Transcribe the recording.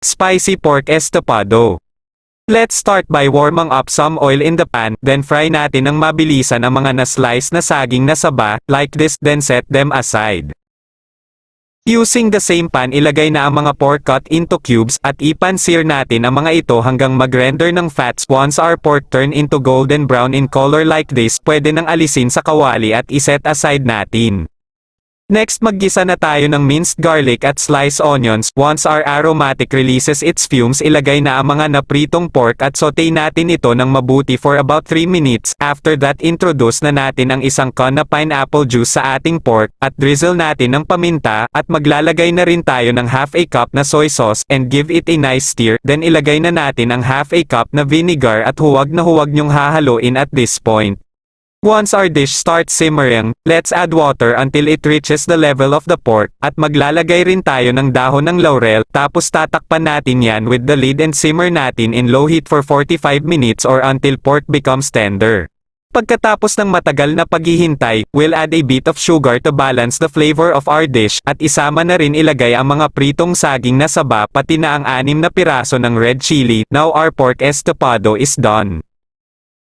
Spicy pork estopado. Let's start by warming up some oil in the pan, then fry natin ng mabilisan ang mga na-slice na saging na saba, like this, then set them aside. Using the same pan ilagay na ang mga pork cut into cubes at ipan-sear natin ang mga ito hanggang mag-render ng fats. Once our pork turn into golden brown in color like this, pwede nang alisin sa kawali at iset aside natin. Next maggisa na tayo ng minced garlic at sliced onions. Once our aromatic releases its fumes ilagay na ang mga napritong pork at saute natin ito ng mabuti for about 3 minutes. After that introduce na natin ang isang can na pineapple juice sa ating pork at drizzle natin ng paminta at maglalagay na rin tayo ng half a cup na soy sauce and give it a nice stir. Then ilagay na natin ang half a cup na vinegar at huwag na huwag nyong hahaluin at this point. Once our dish starts simmering, let's add water until it reaches the level of the pork, at maglalagay rin tayo ng dahon ng laurel, tapos tatakpan natin yan with the lid and simmer natin in low heat for 45 minutes or until pork becomes tender. Pagkatapos ng matagal na paghihintay, we'll add a bit of sugar to balance the flavor of our dish, at isama na rin ilagay ang mga pritong saging na saba pati na ang anim na piraso ng red chili. Now our pork estopado is done.